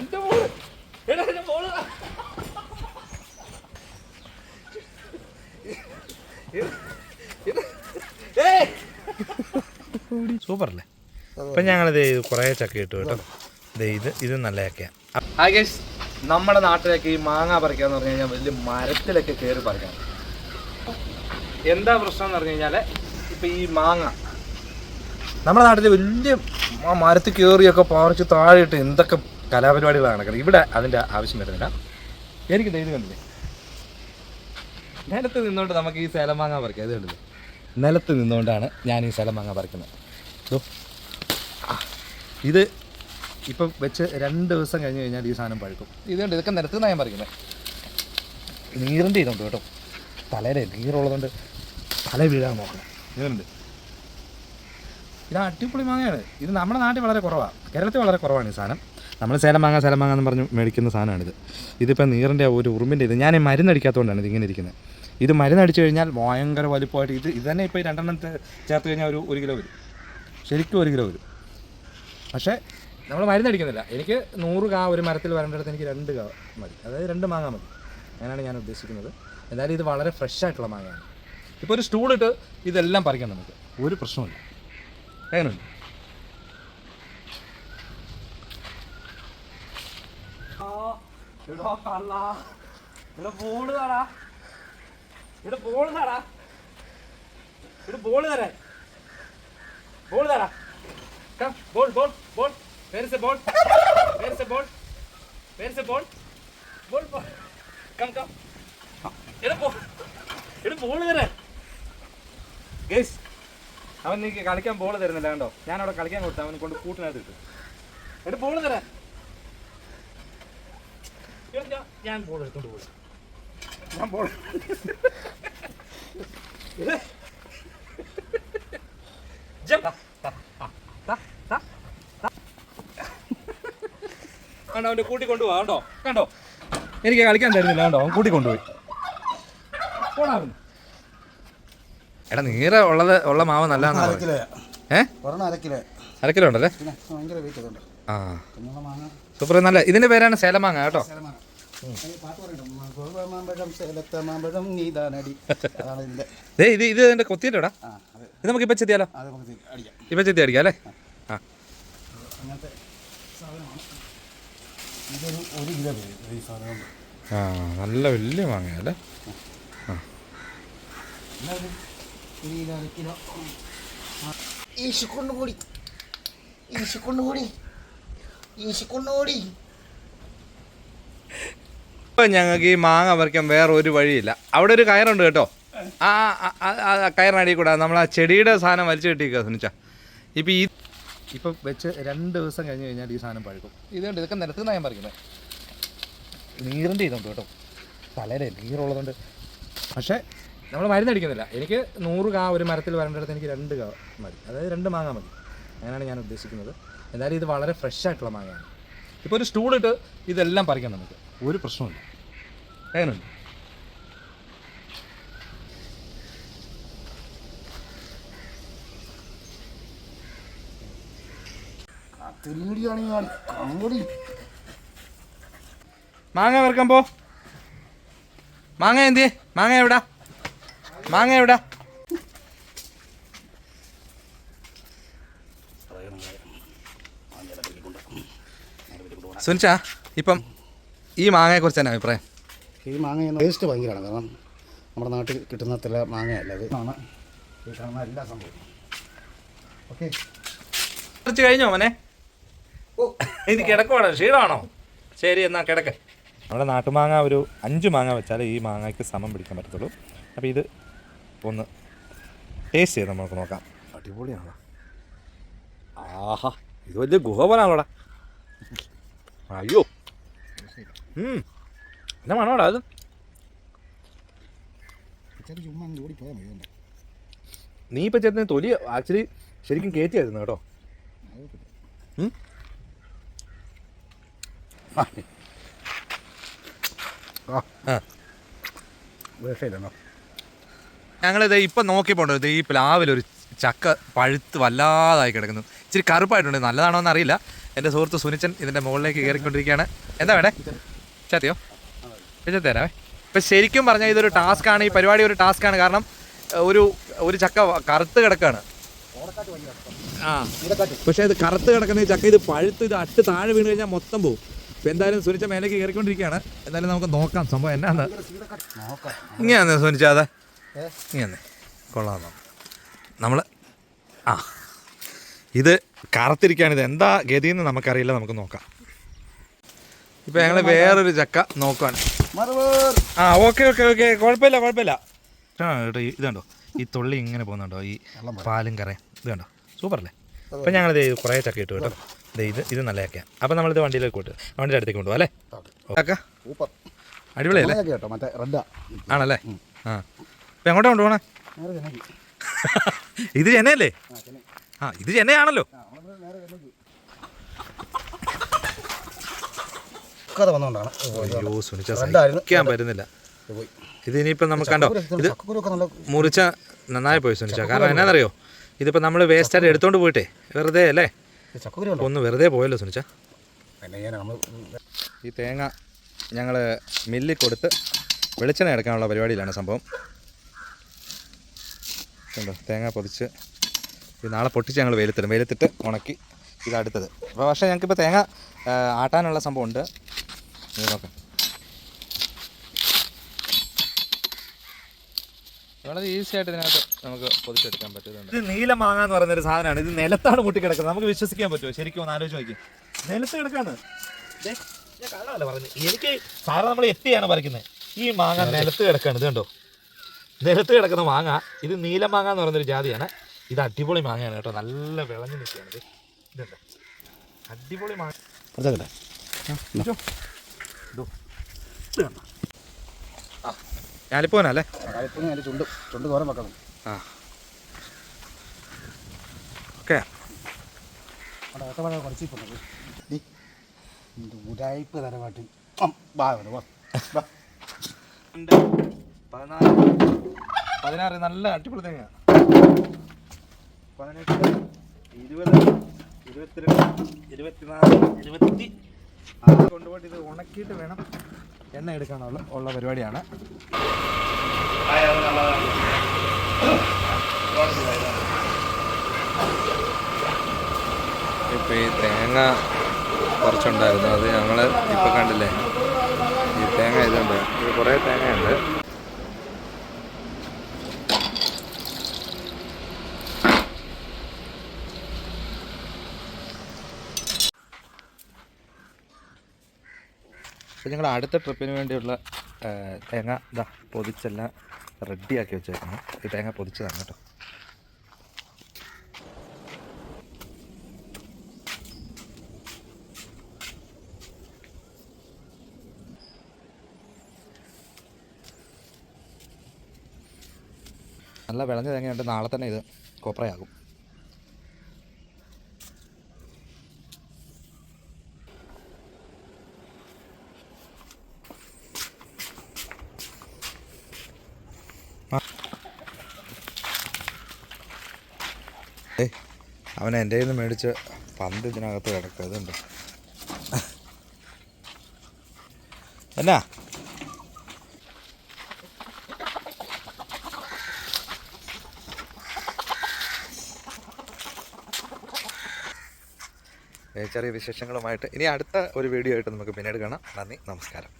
എന്റെ മോൾ. എടാ എന്റെ മോൾ. സൂപ്പറല്ലേ? ഇപ്പൊ ഞങ്ങളിത് കുറേ ചക്ക ഇട്ടു കേട്ടോ. ദേ ഇത് ഇത് നല്ല ചക്കയാണ് ആകേഷ് നമ്മുടെ നാട്ടിലേക്ക് ഈ മാങ്ങ പറിക്കാന്ന് പറഞ്ഞു കഴിഞ്ഞാൽ വലിയ മരത്തിലൊക്കെ കയറി പറിക്കാം. എന്താ പ്രശ്നം എന്ന് പറഞ്ഞു കഴിഞ്ഞാൽ ഇപ്പൊ ഈ മാങ്ങ. നമ്മുടെ നാട്ടിൽ വലിയ ആ മരത്തിൽ കയറിയൊക്കെ പറിച്ച് താഴെ ഇട്ട് എന്തൊക്കെ കലാപരിപാടികളാണ് നടക്കുന്നത്. ഇവിടെ അതിന്റെ ആവശ്യം വരുന്നില്ല. എനിക്ക് ഇത് കണ്ടില്ലേ? നിലത്ത് നിന്നുകൊണ്ട് നമുക്ക് ഈ സേലം വാങ്ങാൻ പറിക്കാം. ഇത് കണ്ടില്ലേ? നിലത്ത് നിന്നുകൊണ്ടാണ് ഞാൻ ഈ സേലം വാങ്ങാൻ പറിക്കുന്നത്. ഇത് ഇപ്പം വെച്ച് രണ്ട് ദിവസം കഴിഞ്ഞ് കഴിഞ്ഞാൽ ഈ സാധനം പഴുക്കും. ഇതുകൊണ്ട് ഇതൊക്കെ നിലത്ത് നിന്നാണ് ഞാൻ പറിക്കുന്നത് നീറിന്റെ ഇതുണ്ട് കേട്ടോ. തലയുടെ നീറുള്ളതുകൊണ്ട് തല വീഴാൻ നോക്കണം. ഇതുണ്ട് ഇത് അടിപൊളി മാങ്ങയാണ്. ഇത് നമ്മുടെ നാട്ടിൽ വളരെ കുറവാണ് കേരളത്തിൽ വളരെ കുറവാണ് ഈ സാധനം. നമ്മൾ സേലം മാങ്ങ സേലം മാങ്ങ പറഞ്ഞ് മേടിക്കുന്ന സാധനമാണിത്. ഇതിപ്പോൾ നീറിന്റെ ഒരു ഉറുമ്പിന്റെ ഇത് ഞാൻ മരുന്നടിക്കാത്തതുകൊണ്ടാണ് ഇത് ഇങ്ങനെ ഇരിക്കുന്നത്. ഇത് മരുന്നടിച്ചു കഴിഞ്ഞാൽ ഭയങ്കര വലുപ്പമായിട്ട് ഇത് ഇത് തന്നെ ഇപ്പോൾ രണ്ടെണ്ണം ചേർത്ത് കഴിഞ്ഞാൽ ഒരു ഒരു കിലോ വരും. ശരിക്കും ഒരു കിലോ വരും. പക്ഷേ നമ്മൾ മരുന്നടിക്കുന്നില്ല. എനിക്ക് നൂറ് കാ ഒരു മരത്തിൽ വരേണ്ടടുത്ത് എനിക്ക് രണ്ട് കാ മതി. അതായത് രണ്ട് മാങ്ങ മതി. അങ്ങനെയാണ് ഞാൻ ഉദ്ദേശിക്കുന്നത്. എന്തായാലും ഇത് വളരെ ഫ്രഷ് ആയിട്ടുള്ള മാങ്ങയാണ്. ഇപ്പോൾ ഒരു സ്റ്റൂളിട്ട് ഇതെല്ലാം പറിക്കാം നമുക്ക്. ഒരു പ്രശ്നമില്ല എങ്ങനെയുണ്ട്? എടാ കള്ള. ഇവിടെ ബോൾ താടാ ഇവിടെ ബോൾ താടാ ഇവിടെ ബോൾ തരാൻ. ബോൾ തരാ. Come ball ball ball where a ball where a ball where a ball ball ball come come എടാ ബോൾ എടാ ബോൾ തരാൻ. ഗേസ് അവൻ നീ കളിക്കാൻ ബോൾ തരുന്നില്ല കണ്ടോ? ഞാൻ അവിടെ കളിക്കാൻ കൊടുത്തു അവൻ കൊണ്ട് കൂട്ടിനകത്ത് ഇട്ടു. എന്നിട്ട് ബോൾ തരാൻ. ഞാൻ- ഞാൻ ബോൾ എടുത്തോണ്ട് പോയി. ഞാൻ ബോൾ കണ്ടോ അവന്റെ കൂട്ടി കൊണ്ടുപോവാ കണ്ടോ? കണ്ടോ? എനിക്ക് കളിക്കാൻ തരുന്നില്ല കണ്ടോ? അവൻ കൂട്ടി കൊണ്ടുപോയി. പോടാ എടാ നീര ഉള്ളത് ഉള്ള മാവ് നല്ലതാണെന്നാ അര പറയുന്നത്. കിലോ. ഏ? ഒരെണ്ണം കിലോ. അര കിലോ ഉണ്ടല്ലേ? ഭയങ്കര വെയിറ്റ് അതുണ്ട് ആ. സൂപ്പർ നല്ല. ഇതിന്റെ പേരാണ് സേലമാങ്ങ കേട്ടോ. ഇത് ഇത് എന്റെ കൊത്തിയല്ലോടാ ഇത് നമുക്ക് ഇപ്പൊ ചെത്തിയാലോ? ഇപ്പൊ ചെത്തി അടിക്കാം അല്ലേ? ആ. നല്ല വലിയ മാങ്ങ അല്ലേ? ഈശിക്കൊണ്ടുകൂടി ഈശിക്കൊണ്ടുകൂടി ഈശിക്കൊണ്ടുകൂടി ഇപ്പം ഞങ്ങൾക്ക് ഈ മാങ്ങ പറിക്കാൻ വേറെ ഒരു വഴിയില്ല. അവിടെ ഒരു കയറുണ്ട് കേട്ടോ. ആ കയറിനടിയിൽ കൂടെ നമ്മൾ ആ ചെടിയുടെ സാധനം വലിച്ചു കിട്ടിയിക്കുക സുനിച്ച. ഇപ്പം ഈ ഇപ്പൊ വെച്ച് രണ്ട് ദിവസം കഴിഞ്ഞ് കഴിഞ്ഞാൽ ഈ സാധനം പഴുക്കും. ഇതുകൊണ്ട് ഇതൊക്കെ നിലത്ത് നിന്നാണ് ഞാൻ പറിക്കുന്നത് നീറിന്റെ ഇതുണ്ട് കേട്ടോ. തലയുടെ നീറുള്ളതുകൊണ്ട് പക്ഷേ നമ്മൾ മരുന്നടിക്കുന്നില്ല എനിക്ക് നൂറ് കാ ഒരു മരത്തിൽ വരേണ്ടിടത്ത് എനിക്ക് രണ്ട് കാ മതി. അതായത് രണ്ട് മാങ്ങ മതി. അങ്ങനെയാണ് ഞാൻ ഉദ്ദേശിക്കുന്നത്. എന്തായാലും ഇത് വളരെ ഫ്രഷ് ആയിട്ടുള്ള മാങ്ങയാണ് ഇപ്പോൾ ഒരു സ്റ്റൂളിട്ട് ഇതെല്ലാം പറിക്കാം നമുക്ക്. ഒരു പ്രശ്നമില്ല എങ്ങനെയുണ്ട് മാങ്ങ വെറുക്കാൻ പോ. മാങ്ങ എന്ത് മാങ്ങ എവിടാ? മാങ്ങ എവിടാ? സുനിച്ച ഇപ്പം ഈ മാങ്ങയെക്കുറിച്ച് തന്നെ അഭിപ്രായം? ഈ മാങ്ങ ടേസ്റ്റ് ഭയങ്കരമാണ് കാരണം നമ്മുടെ നാട്ടിൽ കിട്ടുന്ന അത്ര മാങ്ങയല്ല. അത് ആണ് ഈ കാണുന്ന എല്ലാ സംഭവം ഓക്കെ കുറച്ച് കഴിഞ്ഞോ മോനെ? ഇത് കിടക്കുവാണോ. ക്ഷീണമാണോ? ശരി എന്നാ കിടക്ക. നമ്മുടെ നാട്ടുമാങ്ങ ഒരു അഞ്ച് മാങ്ങ വെച്ചാലേ ഈ മാങ്ങയ്ക്ക് സമം പിടിക്കാൻ പറ്റത്തുള്ളൂ. അപ്പോൾ ഇത് ഒന്ന് ടേസ്റ്റ് ചെയ്ത് നമുക്ക് നോക്കാം. അടിപൊളിയാണോ. ആഹാ ഇത് വലിയ ഗുഹ പോലാണോടാ അയ്യോ. ഉം. എന്നാ മണോടാ അത്. നീ ഇപ്പം ചേട്ടന് തൊലി ആക്ച്വലി ശരിക്കും കയറ്റിയായിരുന്നു കേട്ടോ. ഞങ്ങളിത് ഇപ്പം നോക്കിപ്പോണ്ടോ ഇത് ഈ പ്ലാവിൽ ഒരു ചക്ക പഴുത്ത് വല്ലാതായി കിടക്കുന്നു. ഇച്ചിരി കറുപ്പായിട്ടുണ്ട് നല്ലതാണോ എന്ന് അറിയില്ല എന്റെ സുഹൃത്ത് സുനിച്ചൻ ഇതിന്റെ മുകളിലേക്ക് കയറിക്കൊണ്ടിരിക്കുകയാണ്. എന്താ വേണേ ചാത്തിയോ? വെച്ച് തരാവേ. ഇപ്പം ശരിക്കും പറഞ്ഞാൽ ഇതൊരു ടാസ്ക് ആണ്. ഈ പരിപാടി ഒരു ടാസ്ക് ആണ്. കാരണം ഒരു ഒരു ചക്ക കറുത്ത് കിടക്കാണ്. ആ. പക്ഷേ ഇത് കറുത്ത് കിടക്കുന്ന ഈ ചക്ക ഇത് പഴുത്ത് ഇത് അട്ട് താഴെ വീണ് കഴിഞ്ഞാൽ മൊത്തം പോകും ഇപ്പം എന്തായാലും സുനിച്ച മേലേക്ക് കയറിക്കൊണ്ടിരിക്കുകയാണ്. എന്തായാലും നമുക്ക് നോക്കാം. സംഭവം എന്നാന്ന്. ഇങ്ങനെയാന്നേ സുനിച്ചാതെ? ഏ? ഇങ്ങനെ കൊള്ളാമോ നമ്മൾ ആ. ഇത് കറുത്തിരിക്കുകയാണ്. ഇത് എന്താ ഗതിയെന്ന് നമുക്കറിയില്ല. നമുക്ക് നോക്കാം. ഇപ്പം ഞങ്ങൾ വേറൊരു ചക്ക നോക്കുകയാണ് ആ ഓക്കെ ഓക്കെ ഓക്കെ. കുഴപ്പമില്ല കുഴപ്പമില്ല. ആ കേട്ടോ ഇത് കണ്ടോ ഈ തുള്ളി ഇങ്ങനെ പോകുന്നുണ്ടോ? ഈ പാലും കറയും. ഇത് കണ്ടോ സൂപ്പർ അല്ലേ അപ്പം ഞങ്ങളിത് കുറേ ചക്ക ഇട്ടു കേട്ടോ. ഇത് ഇത് നല്ല ചക്കയാണ് അപ്പം നമ്മളിത് വണ്ടിയിലേക്ക് കൊണ്ടു വണ്ടിയുടെ അടുത്തേക്ക് കൊണ്ടുപോകാം അല്ലേ? ചക്ക? സൂപ്പർ. അടിപൊളിയല്ലേ? കേട്ടോ മറ്റേ റെഡാ. ആണല്ലേ? ആ. അപ്പം എങ്ങോട്ടാണ് കൊണ്ടുപോകണേ ഇത് ചെന്നൈ. ആ ഇത് ചെന്നൈയാണല്ലോ. കഥ വന്നുകൊണ്ടാണ് അയ്യോ സുനിച്ച റെഡായിരുന്നു. സഹിക്കാൻ പറ്റുന്നില്ല. ഇത് ഇനിയിപ്പം നമുക്ക് കണ്ടോ? ഇത് മുറിച്ച നന്നായി പോയി സുനിച്ച. കാരണം എന്നാന്നറിയോ? ഇതിപ്പോൾ നമ്മൾ വേസ്റ്റായിട്ട് എടുത്തോണ്ട് പോയിട്ടേ. വെറുതെ അല്ലേ? ഒന്ന് വെറുതെ പോയല്ലോ സുനിച്ച. ഈ തേങ്ങ ഞങ്ങൾ മില്ലിൽ കൊടുത്ത് വെളിച്ചെണ്ണ എടുക്കാനുള്ള പരിപാടിയിലാണ് സംഭവം. കണ്ടോ? തേങ്ങ പൊതിച്ച് ഇത് നാളെ പൊട്ടിച്ച് ഞങ്ങൾ വെയിലത്തിടും. വെയിലത്തിട്ട് ഉണക്കി ഇത് അടുത്തത്. അപ്പോൾ പക്ഷേ ഞങ്ങൾക്കിപ്പോൾ തേങ്ങ ആട്ടാനുള്ള സംഭവം ഉണ്ട്. നോക്കാം. വളരെ ഈസി ആയിട്ട് ഇതിനകത്ത് നമുക്ക് പൊതിച്ചെടുക്കാൻ പറ്റുന്നുണ്ട്. ഇത് നീല മാങ്ങ എന്ന് പറയുന്ന ഒരു സാധനമാണ്. ഇത് നിലത്താണ് കിടക്കുന്നത് നമുക്ക് വിശ്വസിക്കാൻ പറ്റുമോ? ശരിക്കും ഒന്ന് ആലോചിച്ച് നോക്കി. നിലത്ത് കിടക്കാണ്. കള്ളമല്ല പറഞ്ഞത് എനിക്ക് സാധാരണ നമ്മൾ എത്തിയാണ് പറിക്കുന്നത്. ഈ മാങ്ങ നിലത്ത് കിടക്കാണ്. ഇത് കണ്ടോ? നിലത്ത് കിടക്കുന്ന മാങ്ങ. ഇത് നീല മാങ്ങ എന്ന് പറയുന്നൊരു ജാതിയാണ്. ഇത് അടിപൊളി മാങ്ങയാണ് കേട്ടോ. നല്ല വിളഞ്ഞു നിൽക്കുകയാണ് ഇത്. ഇതുണ്ട്. അടിപൊളി മാങ്ങ. ഞാലിപ്പോനല്ലേ? ചുണ്ട്. ചുണ്ട് തോരൻ വെക്കണം. ആ. ഓക്കെ. കുറച്ച് പോകുന്നത് ഉരായ്പ തരമായിട്ട് പതിനാറ് നല്ല അടിപൊളി തേങ്ങ പതിനെട്ട് ഇരുപത് ഇരുപത്തിരണ്ട് ഇരുപത്തിനാല് ഇരുപത്തി ആറ് കൊണ്ടുപോയിട്ട് ഇത് ഉണക്കിയിട്ട് വേണം എണ്ണ എടുക്കാനുള്ള ഉള്ള പരിപാടിയാണ്. ഇപ്പോൾ ഈ തേങ്ങ കുറച്ചുണ്ടായിരുന്നു. അത് ഞങ്ങൾ ഇപ്പോൾ കണ്ടില്ലേ? ഈ തേങ്ങ ഇതുണ്ട്. ഇത് കുറേ തേങ്ങയുണ്ട്. അപ്പോൾ ഞങ്ങൾ അടുത്ത ട്രിപ്പിന് വേണ്ടിയുള്ള തേങ്ങ ഇതാ പൊതിച്ചെല്ലാം റെഡിയാക്കി വെച്ചേക്കണം ഈ തേങ്ങ പൊതിച്ചതാണ് കേട്ടോ. നല്ല വിളഞ്ഞ തേങ്ങയുണ്ട്. നാളെ തന്നെ ഇത് കോപ്രയാകും. ഏയ് അവൻ എന്റെ കയ്യിൽ നിന്ന് മേടിച്ച് പന്ത് ഇതിനകത്ത് കിടക്കുക ഇതുണ്ട് എന്നാ? ഏ, ചെറിയ വിശേഷങ്ങളുമായിട്ട് ഇനി അടുത്ത ഒരു വീഡിയോ ആയിട്ട് നമുക്ക് പിന്നീട് കാണാം. നന്ദി നമസ്കാരം.